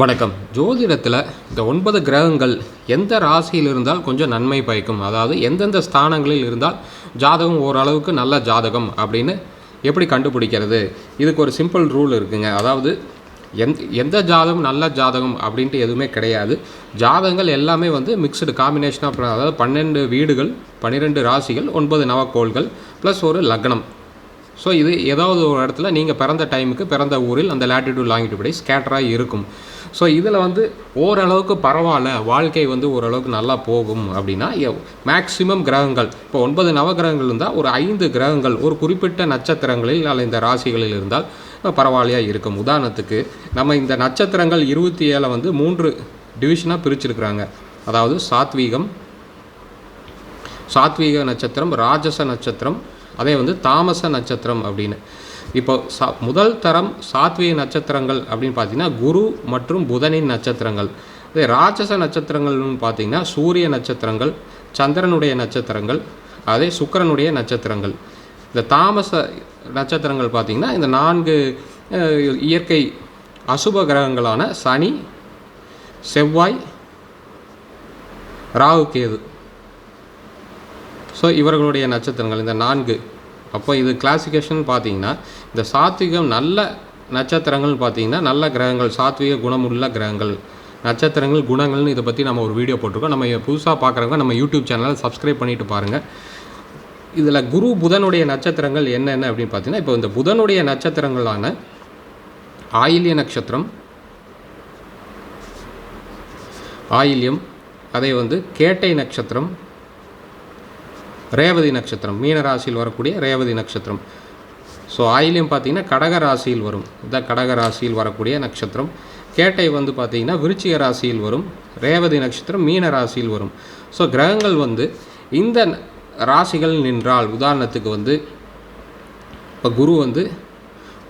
வணக்கம். ஜோதிடத்தில் இந்த ஒன்பது கிரகங்கள் எந்த ராசியில் இருந்தால் கொஞ்சம் நன்மை பயக்கும். அதாவது எந்தெந்த ஸ்தானங்களில் இருந்தால் ஜாதகம் ஓரளவுக்கு நல்ல ஜாதகம் அப்படின்னு எப்படி கண்டுபிடிக்கிறது? இதுக்கு ஒரு சிம்பிள் ரூல் இருக்குங்க. அதாவது எந்த எந்த ஜாதகம் நல்ல ஜாதகம் அப்படின்ட்டு எதுவுமே கிடையாது. ஜாதகங்கள் எல்லாமே வந்து மிக்சடு காம்பினேஷன் ஆஃப் அதாவது பன்னெண்டு வீடுகள் பன்னிரெண்டு ராசிகள் ஒன்பது நவக்கோள்கள் ப்ளஸ் ஒரு லக்னம். ஸோ இது ஏதாவது ஒரு இடத்துல நீங்கள் பிறந்த டைமுக்கு பிறந்த ஊரில் அந்த லேட்டிடியூட் லாங்கிடியூட் படி ஸ்கேட்டராக இருக்கும். ஸோ இதில் வந்து ஓரளவுக்கு பரவாயில்ல. வாழ்க்கை வந்து ஓரளவுக்கு நல்லா போகும் அப்படின்னா மேக்சிமம் கிரகங்கள். இப்போ ஒன்பது நவகிரகங்கள் இருந்தால் ஒரு ஐந்து கிரகங்கள் ஒரு குறிப்பிட்ட நட்சத்திரங்களில் அல்ல இந்த ராசிகளில் இருந்தால் பரவாயில்லையாக இருக்கும். உதாரணத்துக்கு நம்ம இந்த நட்சத்திரங்கள் இருபத்தி ஏழை வந்து மூன்று டிவிஷனாக பிரிச்சிருக்கிறாங்க. அதாவது சாத்வீகம் சாத்வீக நட்சத்திரம் ராஜச நட்சத்திரம் அதே வந்து தாமச நட்சத்திரம் அப்படின்னு. இப்போ சா முதல் தரம் சாத்விய நட்சத்திரங்கள் அப்படின்னு பார்த்தீங்கன்னா குரு மற்றும் புதனின் நட்சத்திரங்கள். அதே ராட்சச நட்சத்திரங்கள்னு பார்த்தீங்கன்னா சூரிய நட்சத்திரங்கள் சந்திரனுடைய நட்சத்திரங்கள் அதே சுக்கிரனுடைய நட்சத்திரங்கள். இந்த தாமச நட்சத்திரங்கள் பார்த்தீங்கன்னா இந்த நான்கு இயற்கை அசுப கிரகங்களான சனி செவ்வாய் ராகு கேது. ஸோ இவர்களுடைய நட்சத்திரங்கள் இந்த நான்கு. அப்போ இது கிளாசிஃபிகேஷன் பார்த்தீங்கன்னா இந்த சாத்விகம் நல்ல நட்சத்திரங்கள் பார்த்தீங்கன்னா நல்ல கிரகங்கள் சாத்விக குணமுள்ள கிரகங்கள். நட்சத்திரங்கள் குணங்கள்னு இதை பற்றி நம்ம ஒரு வீடியோ போட்டிருக்கோம். நம்ம புதுசாக பார்க்குறவங்க நம்ம யூடியூப் சேனலை சப்ஸ்கிரைப் பண்ணிட்டு பாருங்கள் இதில் குரு புதனுடைய நட்சத்திரங்கள் என்னென்ன அப்படின்னு பார்த்தீங்கன்னா இப்போ இந்த புதனுடைய நட்சத்திரங்களான ஆயில்ய நட்சத்திரம் ஆயில்யம் அதே வந்து கேட்டை நட்சத்திரம் ரேவதி நட்சத்திரம் மீன ராசியில் வரக்கூடிய ரேவதி நட்சத்திரம். ஸோ ஆயில்யம் பார்த்தீங்கன்னா கடக ராசியில் வரும். இதான் கடக ராசியில் வரக்கூடிய நட்சத்திரம். கேட்டை வந்து பார்த்தீங்கன்னா விருச்சிக ராசியில் வரும். ரேவதி நட்சத்திரம் மீன ராசியில் வரும். ஸோ கிரகங்கள் வந்து இந்த ராசிகள் நின்றால் உதாரணத்துக்கு வந்து இப்போ குரு வந்து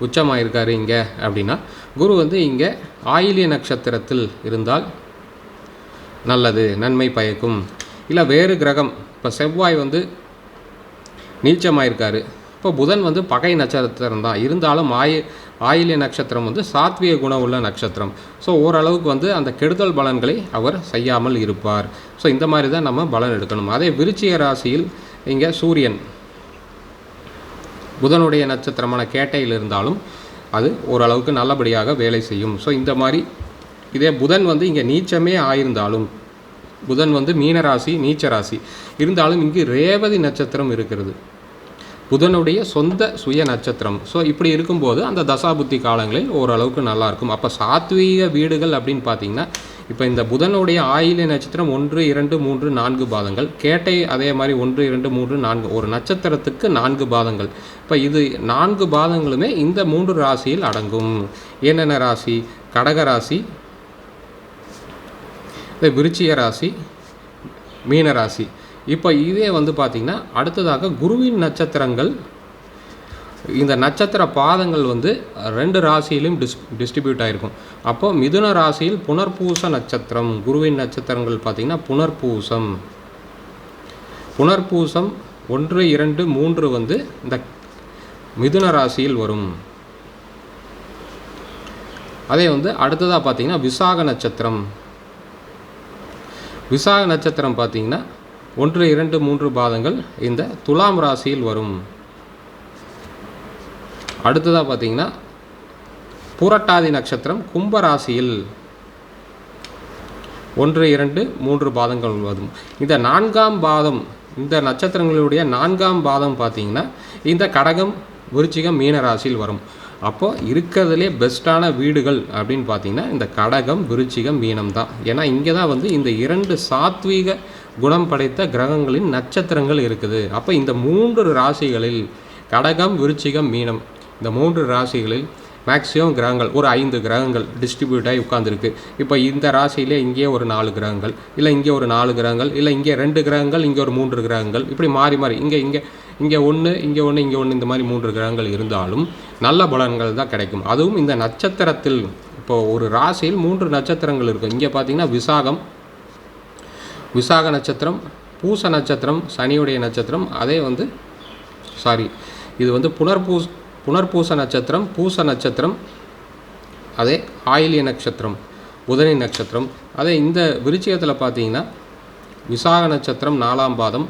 உச்சமாயிருக்காரு இங்கே அப்படின்னா குரு வந்து இங்கே ஆயிலிய நட்சத்திரத்தில் இருந்தால் நல்லது நன்மை பயக்கும். இல்லை வேறு கிரகம் இப்போ செவ்வாய் வந்து நீச்சமாயிருக்காரு. இப்போ புதன் வந்து பகை நட்சத்திரம் தான். இருந்தாலும் ஆயி ஆயிலிய நட்சத்திரம் வந்து சாத்விய குணம் உள்ள நட்சத்திரம். ஸோ ஓரளவுக்கு வந்து அந்த கெடுதல் பலன்களை அவர் செய்யாமல் இருப்பார். ஸோ இந்த மாதிரி தான் நம்ம பலன் எடுக்கணும். அதே விருச்சிக ராசியில் இங்கே சூரியன். புதனுடைய நட்சத்திரமான கேட்டையில் இருந்தாலும் அது ஓரளவுக்கு நல்லபடியாக வேலை செய்யும். ஸோ இந்த மாதிரி இதே புதன் வந்து இங்கே நீச்சமே ஆயிருந்தாலும் புதன் வந்து மீன ராசி நீச்ச ராசி இருந்தாலும் இங்கு ரேவதி நட்சத்திரம் இருக்கிறது. புதனுடைய சொந்த சுய நட்சத்திரம். ஸோ இப்படி இருக்கும்போது அந்த தசாபுத்தி காலங்களில் ஓரளவுக்கு நல்லாயிருக்கும் அப்போ சாத்வீக வீடுகள் அப்படின்னு பார்த்தீங்கன்னா இப்போ இந்த புதனுடைய ஆயில்ய நட்சத்திரம் ஒன்று இரண்டு மூன்று நான்கு பாதங்கள். கேட்டை அதே மாதிரி ஒன்று இரண்டு மூன்று நான்கு. ஒரு நட்சத்திரத்துக்கு நான்கு பாதங்கள். இப்போ இது நான்கு பாதங்களுமே இந்த மூன்று ராசியில் அடங்கும். என்னென்ன ராசி? கடக ராசி இந்த விருச்சிய ராசி மீன ராசி. இப்போ இதே வந்து பார்த்திங்கன்னா அடுத்ததாக குருவின் நட்சத்திரங்கள். இந்த நட்சத்திர பாதங்கள் வந்து ரெண்டு ராசியிலும் டிஸ் டிஸ்ட்ரிபியூட் ஆகிருக்கும் அப்போ மிதுன ராசியில் புனர்பூச நட்சத்திரம் குருவின் நட்சத்திரங்கள் பார்த்திங்கன்னா புனர்பூசம். புனர்பூசம் ஒன்று இரண்டு மூன்று வந்து இந்த மிதுன ராசியில் வரும். அதே வந்து அடுத்ததாக பார்த்தீங்கன்னா விசாக நட்சத்திரம். விசாக நட்சத்திரம் பார்த்தீங்கன்னா ஒன்று இரண்டு மூன்று பாதங்கள் இந்த துலாம் ராசியில் வரும். அடுத்ததாக பார்த்தீங்கன்னா பூரட்டாதி நட்சத்திரம் கும்ப ராசியில் ஒன்று இரண்டு மூன்று பாதங்கள் வரும். இந்த நான்காம் பாதம் இந்த நட்சத்திரங்களுடைய நான்காம் பாதம் பார்த்தீங்கன்னா இந்த கடகம் விருச்சிகம் மீன ராசியில் வரும். அப்போது இருக்கிறதுலே பெஸ்ட்டான வீடுகள் அப்படின்னு பார்த்தீங்கன்னா இந்த கடகம் விருச்சிகம் மீனம் தான். ஏன்னா இங்கே தான் வந்து இந்த இரண்டு சாத்வீக குணம் படைத்த கிரகங்களின் நட்சத்திரங்கள் இருக்குது. அப்போ இந்த மூன்று ராசிகளில் கடகம் விருச்சிகம் மீனம் இந்த மூன்று ராசிகளில் மேக்ஸிமம் கிரகங்கள் ஒரு ஐந்து கிரகங்கள் டிஸ்ட்ரிபியூட் ஆகி உட்காந்துருக்கு இப்போ இந்த ராசியிலே இங்கே ஒரு நாலு கிரகங்கள் இல்லை இங்கே ஒரு நாலு கிரகங்கள் இல்லை இங்கே ரெண்டு கிரகங்கள் இங்கே ஒரு மூன்று கிரகங்கள் இப்படி மாறி மாறி. இங்கே இங்கே இங்கே ஒன்று இங்கே ஒன்று இங்கே ஒன்று இந்த மாதிரி மூன்று கிரகங்கள் இருந்தாலும் நல்ல பலன்கள் தான் கிடைக்கும். அதுவும் இந்த நட்சத்திரத்தில் இப்போ ஒரு ராசியில் மூன்று நட்சத்திரங்கள் இருக்கும் இங்கே பார்த்தீங்கன்னா விசாகம் விசாக நட்சத்திரம் பூச நட்சத்திரம் சனியுடைய நட்சத்திரம் அதே வந்து சாரி இது வந்து புனர்பூஸ் புனர்பூச நட்சத்திரம் பூச நட்சத்திரம் அதே ஆயிலிய நட்சத்திரம் புதனி நட்சத்திரம். அதே இந்த விருச்சிகத்தில் பார்த்தீங்கன்னா விசாக நட்சத்திரம் நாலாம் பாதம்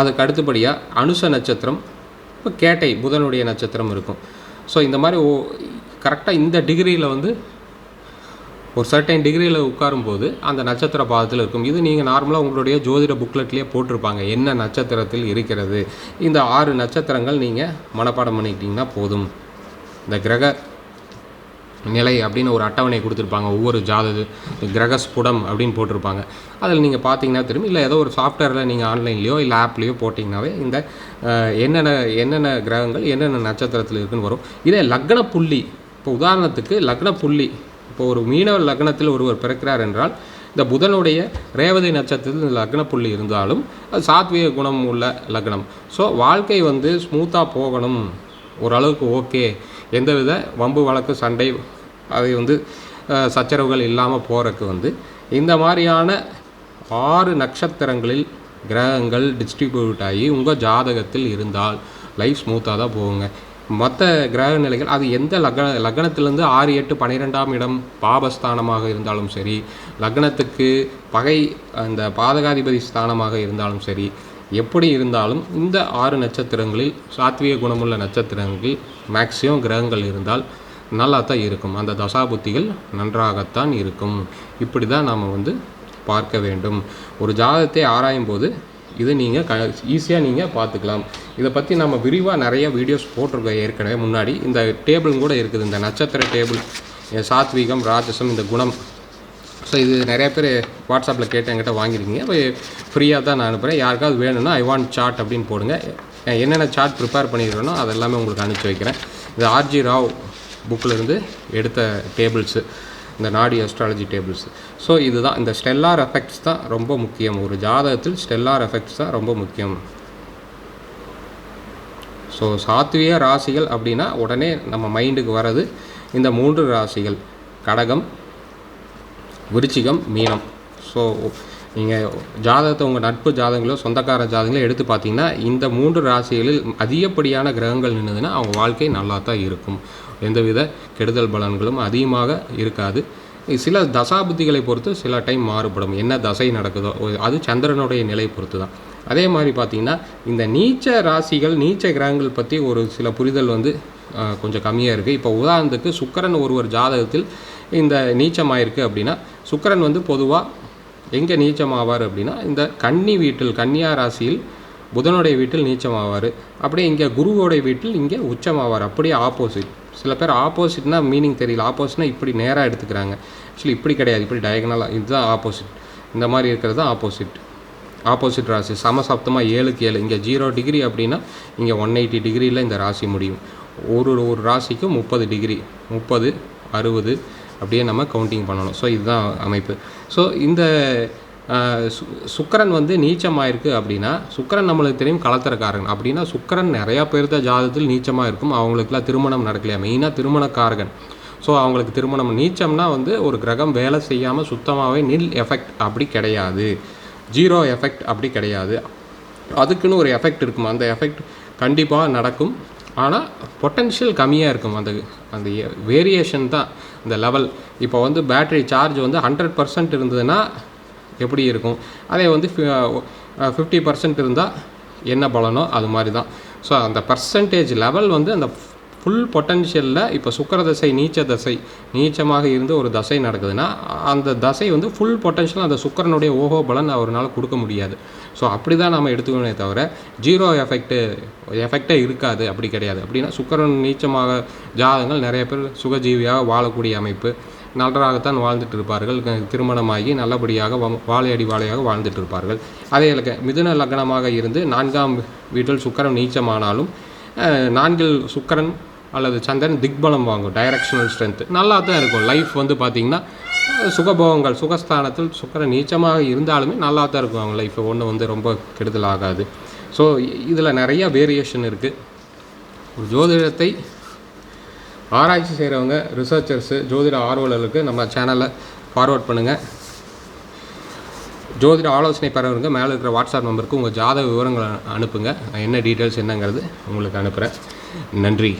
அதுக்கு அடுத்தபடியாக அனுச நட்சத்திரம் இப்போ கேட்டை புதனுடைய நட்சத்திரம் இருக்கும். ஸோ இந்த மாதிரி ஓ கரெக்டாக இந்த டிகிரியில் வந்து ஒரு சர்டைன் டிகிரியில் உட்காரும்போது அந்த நட்சத்திர பாதத்தில் இருக்கும். இது நீங்கள் நார்மலாக உங்களுடைய ஜோதிட புக்லெட்லேயே போட்டிருப்பாங்க. என்ன நட்சத்திரத்தில் இருக்கிறது? இந்த ஆறு நட்சத்திரங்கள் நீங்கள் மனப்பாடம் பண்ணிக்கிட்டிங்கன்னா போதும். இந்த கிரக நிலை அப்படின்னு ஒரு அட்டவணை கொடுத்துருப்பாங்க. ஒவ்வொரு ஜாதது கிரக ஸ்புடம் அப்படின்னு போட்டிருப்பாங்க. அதில் நீங்கள் பார்த்தீங்கன்னா திரும்பி இல்லை ஏதோ ஒரு சாஃப்ட்வேரில் நீங்கள் ஆன்லைன்லேயோ இல்லை ஆப்லேயோ போட்டிங்கனாவே இந்த என்னென்ன என்னென்ன கிரகங்கள் என்னென்ன நட்சத்திரத்தில் இருக்குன்னு வரும். இதே லக்ன புள்ளி இப்போ உதாரணத்துக்கு லக்ன புள்ளி இப்போ ஒரு மீனவ லக்னத்தில் ஒருவர் பிறக்கிறார் என்றால் இந்த புதனுடைய ரேவதி நட்சத்திரத்தில் லக்ன புள்ளி இருந்தாலும் அது சாத்விக குணம் உள்ள லக்னம். ஸோ வாழ்க்கை வந்து ஸ்மூத்தாக போகணும். ஓரளவுக்கு ஓகே எந்தவித வம்பு வழக்கு சண்டை அதை வந்து சச்சரவுகள் இல்லாமல் போகிறதுக்கு வந்து இந்த மாதிரியான ஆறு நட்சத்திரங்களில் கிரகங்கள் டிஸ்ட்ரிபியூட் ஆகி உங்கள் ஜாதகத்தில் இருந்தால் லைஃப் ஸ்மூத்தாக தான் போகுங்க. மற்ற கிரக நிலைகள் அது எந்த லக்ன லக்னத்திலேருந்து ஆறு எட்டு பன்னிரெண்டாம் இடம் பாபஸ்தானமாக இருந்தாலும் சரி லக்னத்துக்கு பகை அந்த பாதகாதிபதி ஸ்தானமாக இருந்தாலும் சரி எப்படி இருந்தாலும் இந்த ஆறு நட்சத்திரங்களில் சாத்விக குணமுள்ள நட்சத்திரங்களில் மேக்சிமம் கிரகங்கள் இருந்தால் நல்லா தான் இருக்கும். அந்த தசாபுத்திகள் நன்றாகத்தான் இருக்கும். இப்படி தான் நாம் வந்து பார்க்க வேண்டும். ஒரு ஜாதகத்தை ஆராயும் போது இது நீங்கள் க ஈஸியாக நீங்கள் பார்த்துக்கலாம். இதை பற்றி நம்ம விரிவாக நிறைய வீடியோஸ் போட்டிருக்கோம் ஏற்கனவே முன்னாடி. இந்த டேபிள் கூட இருக்குது. இந்த நட்சத்திர டேபிள் சாத்வீகம் ராஜசம் இந்த குணம் ஸோ இது நிறைய பேர் வாட்ஸ்அப்பில் கேட்டு என்கிட்ட வாங்கியிருக்கீங்க. இப்போ ஃப்ரீயாக தான் நான் அனுப்புகிறேன் யாருக்காவது வேணும்னா ஐ வாண்ட் சார்ட் அப்படின்னு போடுங்க. என்னென்ன சார்ட் ப்ரிப்பேர் பண்ணியிருக்கேனோ அது எல்லாமே உங்களுக்கு அனுப்பிச்சி வைக்கிறேன். இது ஆர்ஜி ராவ் புக்கிலிருந்து எடுத்த டேபிள்ஸு இந்த நாடி அஸ்ட்ராலஜி டேபிள்ஸ் ஸோ இதுதான். இந்த ஸ்டெல்லார் எஃபெக்ட்ஸ் தான் ரொம்ப முக்கியம். ஒரு ஜாதகத்தில் ஸ்டெல்லார் எஃபெக்ட்ஸ் தான் ரொம்ப முக்கியம். ஸோ சாத்விய ராசிகள் அப்படின்னா உடனே நம்ம மைண்டுக்கு வர்றது இந்த மூன்று ராசிகள். கடகம் விருச்சிகம் மீனம். ஸோ நீங்கள் ஜாதகத்தை உங்கள் நட்பு ஜாதகங்களோ சொந்தக்கார ஜாதகங்களோ எடுத்து பார்த்தீங்கன்னா இந்த மூன்று ராசிகளில் அதிகப்படியான கிரகங்கள் நின்றுதுன்னா அவங்க வாழ்க்கை நல்லா தான் இருக்கும். எந்தவித கெடுதல் பலன்களும் அதிகமாக இருக்காது. சில தசாபுத்திகளை பொறுத்து சில டைம் மாறுபடும். என்ன தசை நடக்குதோ அது சந்திரனுடைய நிலை பொறுத்து தான் அதே மாதிரி பார்த்திங்கன்னா இந்த நீச்ச ராசிகள் நீச்ச கிரகங்கள் பற்றி ஒரு சில புரிதல் வந்து கொஞ்சம் கம்மியாக இருக்குது இப்போ உதாரணத்துக்கு சுக்கரன் ஒருவர் ஜாதகத்தில் இந்த நீச்சமாயிருக்கு அப்படின்னா சுக்கரன் வந்து பொதுவாக எங்கே நீச்சமாவார் அப்படின்னா இந்த கன்னி வீட்டில் கன்னியா ராசியில் புதனுடைய வீட்டில் நீச்சமாவார். அப்படியே இங்கே குருவோடைய வீட்டில் இங்கே உச்சமாவார். அப்படியே ஆப்போசிட் சில பேர் ஆப்போசிட்னா மீனிங் தெரியல. ஆப்போசிட்னா இப்படி நேராக எடுத்துக்கிறாங்க. ஆக்சுவலி இப்படி கிடையாது. இப்படி டயகனலாக இதுதான் ஆப்போசிட் இந்த மாதிரி இருக்கிறது தான் ஆப்போசிட் ஆப்போசிட் ராசி. சமசப்தமாக ஏழுக்கு ஏழு. இங்கே ஜீரோ டிகிரி அப்படின்னா இங்கே ஒன் எயிட்டி டிகிரியில் இந்த ராசி முடியும். ஒரு ஒரு ராசிக்கும் முப்பது டிகிரி முப்பது அறுபது அப்படியே நம்ம கவுண்டிங் பண்ணணும். ஸோ இதுதான் அமைப்பு. ஸோ இந்த சு சுக்கரன் வந்து நீச்சமாக இருக்குது அப்படின்னா சுக்கரன் நம்மளுக்கு தெரியும் கலத்தரக்காரன். அப்படின்னா சுக்கரன் நிறையா பேர் தான் நீச்சமாக இருக்கும். அவங்களுக்குலாம் திருமணம் நடக்கலையா? மெயினாக திருமணக்காரகன். ஸோ அவங்களுக்கு திருமணம். நீச்சம்னா வந்து ஒரு கிரகம் வேலை செய்யாமல் சுத்தமாகவே நில் எஃபெக்ட் அப்படி கிடையாது. ஜீரோ எஃபெக்ட் அப்படி கிடையாது. அதுக்குன்னு ஒரு எஃபெக்ட் இருக்கும். அந்த எஃபெக்ட் கண்டிப்பாக நடக்கும். ஆனால் பொட்டென்ஷியல் கம்மியாக இருக்கும். அந்த அந்த வேரியேஷன் தான் அந்த லெவல் இப்போ வந்து பேட்டரி சார்ஜ் வந்து ஹண்ட்ரட் பர்சன்ட் இருந்ததுன்னா எப்படி இருக்கும்? அதே வந்து ஃபிஃப்டி பர்சன்ட் இருந்தால் என்ன பலனோ அது மாதிரி தான். ஸோ அந்த பர்சன்டேஜ் லெவல் வந்து அந்த ஃபுல் பொட்டன்ஷியலில் இப்போ சுக்கர தசை நீச்ச தசை நீச்சமாக இருந்து ஒரு தசை நடக்குதுன்னா அந்த தசை வந்து ஃபுல் பொட்டன்ஷியல் அந்த சுக்கரனுடைய ஓஹோ பலன் அவரால் கொடுக்க முடியாது. ஸோ அப்படி தான் நம்ம எடுத்துக்கணுமே தவிர ஜீரோ எஃபெக்ட்டு எஃபெக்டே இருக்காது அப்படி கிடையாது. அப்படின்னா சுக்கரன் நீச்சமாக ஜாதகங்கள் நிறைய பேர் சுகஜீவியாக வாழக்கூடிய அமைப்பு நன்றாகத்தான் வாழ்ந்துட்டு இருப்பார்கள். க- திருமணமாகி நல்லபடியாக வா- வாழையடி வாழையாக வாழ்ந்துட்டு இருப்பார்கள். அதே இலக்க மிதுன லக்னமாக இருந்து நான்காம் வீட்டில் சுக்கரன் நீச்சமானாலும் நான்கில் சுக்கரன் அல்லது சந்திரன் திக்பலம் வாங்கும் டைரக்ஷனல் ஸ்ட்ரென்த்து நல்லா தான் இருக்கும். லைஃப் வந்து பார்த்திங்கன்னா சுகபோகங்கள் சுகஸ்தானத்தில் சுக்கர நீச்சமாக இருந்தாலுமே நல்லா தான் இருக்கும் அவங்க லைஃப் ஒன்றும் வந்து ரொம்ப கெடுதல் ஆகாது. ஸோ இதில் நிறைய வேரியேஷன் இருக்குது ஜோதிடத்தை ஆராய்ச்சி செய்கிறவங்க ரிசர்ச்சர்ஸு ஜோதிட ஆர்வலர்களுக்கு நம்ம சேனலை ஃபார்வர்ட் பண்ணுங்கள் ஜோதிட ஆலோசனை பெறவங்க மேலே இருக்கிற வாட்ஸ்அப் நம்பருக்கு உங்கள் ஜாதக விவரங்களை அனுப்புங்க. என்ன டீட்டெயில்ஸ் என்னங்கிறது உங்களுக்கு அனுப்புகிறேன் நன்றி.